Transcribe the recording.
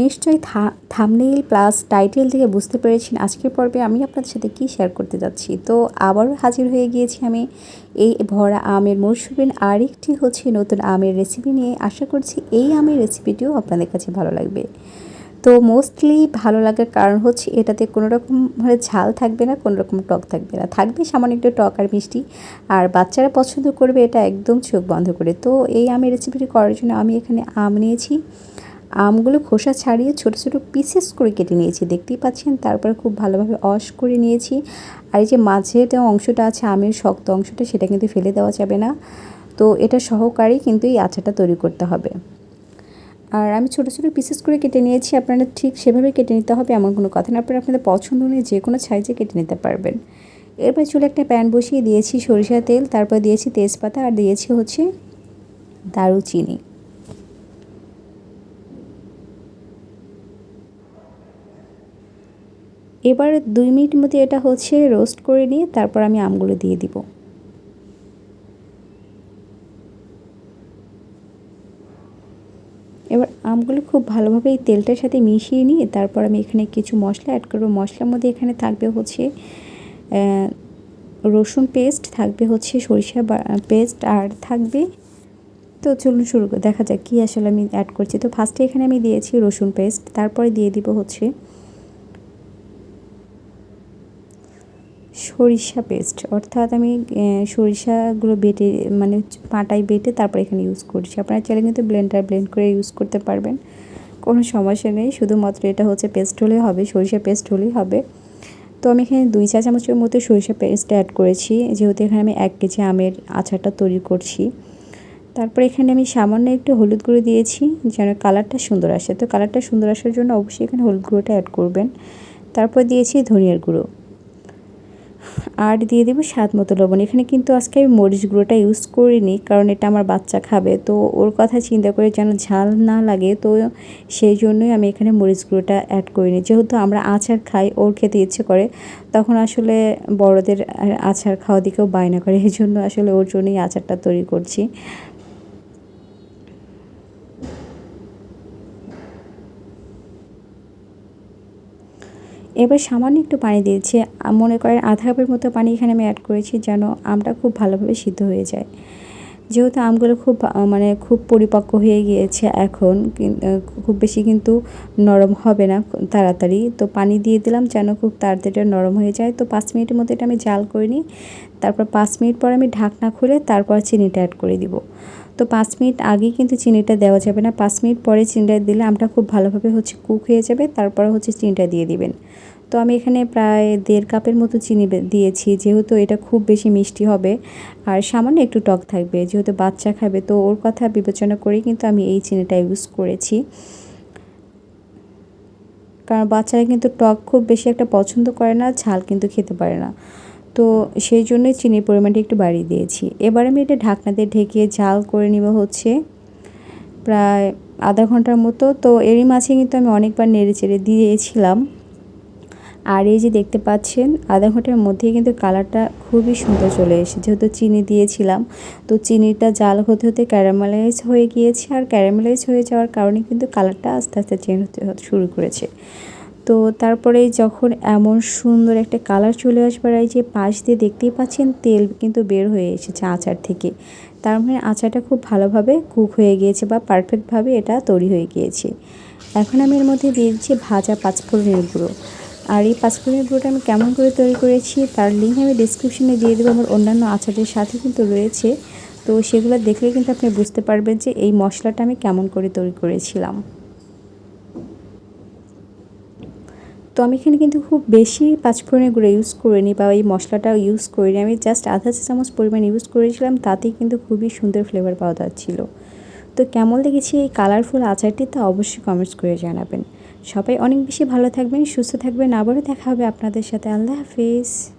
নিশ্চয়ই thumbnail plus title থেকে বুঝতে পেরেছেন আজকের পর্বে আমি আপনাদের সাথে কি শেয়ার করতে যাচ্ছি। তো আবারও হাজির হয়ে গিয়েছি আমি এই ভরা আমের মরশুমের আরেকটি হচ্ছে নতুন আমের রেসিপি নিয়ে। আশা করছি এই আমের রেসিপিটিও আপনাদের কাছে ভালো লাগবে। তো মোস্টলি ভালো লাগার কারণ হচ্ছে এটাতে কোনো রকম মানে ঝাল থাকবে না, কোনো রকম টক থাকবে না। থাকবে সামান্য একটু টক আর মিষ্টি। আর বাচ্চারা পছন্দ করবে এটা একদম চোখ বন্ধ করে। তো এই আমের রেসিপিটি করার জন্য আমি এখানে আম নিয়েছি। আমগুলো খোসা ছাড়িয়ে ছোট ছোট পিসেস করে কেটে নিয়েছি। দেখতেই পাচ্ছেন, তারপর খুব ভালোভাবে অশ করে নিয়েছি। আর এই যে মাঝের যে অংশটা আছে, আমের শক্ত অংশটা, সেটা কিন্তু ফেলে দেওয়া যাবে না। তো এটা সহকারেই কিন্তু এই আচারটা তৈরি করতে হবে। আর আমি ছোটো ছোটো পিসেস করে কেটে নিয়েছি, আপনারা ঠিক সেভাবে কেটে নিতে হবে, এমন কোনো কথা না। আপনারা আপনাদের পছন্দ নিয়ে যে কোনো সাইজে কেটে নিতে পারবেন। এরপর চুলে একটা প্যান বসিয়ে দিয়েছি সরিষা তেল, তারপর দিয়েছি তেজপাতা, আর দিয়েছি হচ্ছে দারুচিনি। এবার দুই মিনিট মতো এটা হচ্ছে রোস্ট করে নিয়ে তারপর আমি আমগুলো দিয়ে দিব। এবার আমগুলো খুব ভালোভাবে এই তেলটার সাথে মিশিয়ে নিয়ে তারপর আমি এখানে কিছু মশলা অ্যাড করব। মশলার মধ্যে এখানে থাকবে হচ্ছে রসুন পেস্ট থাকবে হচ্ছে সরিষা পেস্ট আর থাকবে, তো চলুন শুরু দেখা যাক কী আসলে আমি অ্যাড করছি। তো ফার্স্টে এখানে আমি দিয়েছি রসুন পেস্ট তারপরে দিয়ে দিব হচ্ছে সরিষা পেস্ট অর্থাৎ আমি সরিষাগুলো বেটে মানে পাটায় বেটে তারপর এখানে ইউজ করছি। আপনারা চাইলে কিন্তু ব্লেন্ডার ব্লেন্ড করে ইউজ করতে পারবেন, কোনো সমস্যা নেই। শুধুমাত্র এটা হচ্ছে পেস্ট হলেই হবে, সরিষা পেস্ট হলেই হবে। তো আমি এখানে দুই চা চামচের মতো সরিষা পেস্ট অ্যাড করেছি। যেহেতু এখানে আমি এক কেজি আমের আচারটা তৈরি করছি। তারপর এখানে আমি সামান্য একটু হলুদ গুঁড়ো দিয়েছি, যেন কালারটা সুন্দর আসে। তো কালারটা সুন্দর আসার জন্য অবশ্যই এখানে হলুদ গুঁড়োটা অ্যাড করবেন। তারপর দিয়েছি ধনিয়ার গুঁড়ো। আর দিয়ে দেবো স্বাদ মতো লবণ। এখানে কিন্তু আজকে আমি মরিচ গুঁড়োটা ইউজ করিনি, কারণ এটা আমার বাচ্চা খাবে। তো ওর কথা চিন্তা করে যেন ঝাল না লাগে, তো সেই জন্যই আমি এখানে মরিচ গুঁড়োটা অ্যাড করিনি। যেহেতু আমরা আচার খাই, ওর খেতে ইচ্ছে করে, তখন আসলে বড়দের আচার খাওয়া দিকেও বায়না করে এই জন্য আসলে ওর জন্যই আচারটা তৈরি করছি। এবার সামান্য একটু পানি দিয়েছি। মনে করেন আধা কাপের মতো পানি এখানে আমি অ্যাড করেছি যেন আমটা খুব ভালোভাবে সিদ্ধ হয়ে যায়। যেহেতু আমগুলো খুব মানে খুব পরিপক্ক হয়ে গিয়েছে এখন খুব বেশি কিন্তু নরম হবে না তাড়াতাড়ি। তো পানি দিয়ে দিলাম যেন খুব তাড়াতাড়ি নরম হয়ে যায়। তো পাঁচ মিনিটের মধ্যে এটা আমি জাল করে নিই। তারপর পাঁচ মিনিট পর আমি ঢাকনা খুলে তারপর চিনিটা অ্যাড করে দিব। তো পাঁচ মিনিট আগেই কিন্তু চিনিটা দেওয়া যাবে না। পাঁচ মিনিট পরে চিনিটা দিলে আমটা খুব ভালোভাবে হচ্ছে কুক হয়ে যাবে। তারপরে হচ্ছে চিনিটা দিয়ে দিবেন। তো আমি এখানে প্রায় দেড় কাপের মতো চিনি দিয়েছি, যেহেতু এটা খুব বেশি মিষ্টি হবে। আর সামান্য একটু টক থাকবে, যেহেতু বাচ্চা খাবে, তো ওর কথা বিবেচনা করেই কিন্তু আমি এই চিনিটা ইউজ করেছি। কারণ বাচ্চারা কিন্তু টক খুব বেশি একটা পছন্দ করে না, ঝাল কিন্তু খেতে পারে না। তো সেই জন্যই চিনির পরিমাণটা একটু বাড়িয়ে দিয়েছি। এবার আমি এটা ঢাকনা দিয়ে ঢেকে ঝাল করে নিব হচ্ছে প্রায় আধা ঘণ্টার মতো। তো এরই মাঝে কিন্তু আমি অনেকবার নেড়ে চেড়ে দিয়েছিলাম। আর এই যে দেখতে পাচ্ছেন, আধা ঘণ্টার মধ্যেই কিন্তু কালারটা খুবই সুন্দর চলে এসেছে। যেহেতু চিনি দিয়েছিলাম, তো চিনিটা জাল হতে হতে ক্যারামেলাইজ হয়ে গিয়েছে আর ক্যারামেলাইজ হয়ে যাওয়ার কারণে কিন্তু কালারটা আস্তে আস্তে চেঞ্জ হতে শুরু করেছে। তো তারপরে যখন এমন সুন্দর একটা কালার চলে আসবার এই যে পাশ দিয়ে দেখতেই পাচ্ছেন, তেল কিন্তু বের হয়ে এসেছে আচার থেকে। তার মানে আচারটা খুব ভালোভাবে কুক হয়ে গিয়েছে বা পারফেক্টভাবে এটা তৈরি হয়ে গিয়েছে। এখন আমি এর মধ্যে দিয়ে দিচ্ছি ভাজা পাঁচফোড়নের গুঁড়ো। আর এই পাঁচফোড়নের গুঁড়োটা আমি কেমন করে তৈরি করেছি, তার লিঙ্ক আমি ডিসক্রিপশনে দিয়ে দেবো, আমার অন্যান্য আচারের সাথে কিন্তু রয়েছে। তো সেগুলো দেখলে কিন্তু আপনি বুঝতে পারবেন যে এই মশলাটা আমি কেমন করে তৈরি করেছিলাম। তো আমি এখানে কিন্তু খুব বেশি পাঁচফোড়নের গুঁড়ো ইউজ করিনি বা এই মশলাটা ইউজ করিনি। আমি জাস্ট আধা চা চামচ পরিমাণ ইউজ করেছিলাম, তাতেই কিন্তু খুবই সুন্দর ফ্লেভার পাওয়া যাচ্ছিল। তো কেমন লেগেছে এই কালারফুল আচারটি তা অবশ্যই কমেন্টস করে জানাবেন। সবাই অনেক বেশি ভালো থাকবেন সুস্থ থাকবেন। আবারও দেখা হবে আপনাদের সাথে। আল্লাহ হাফিজ।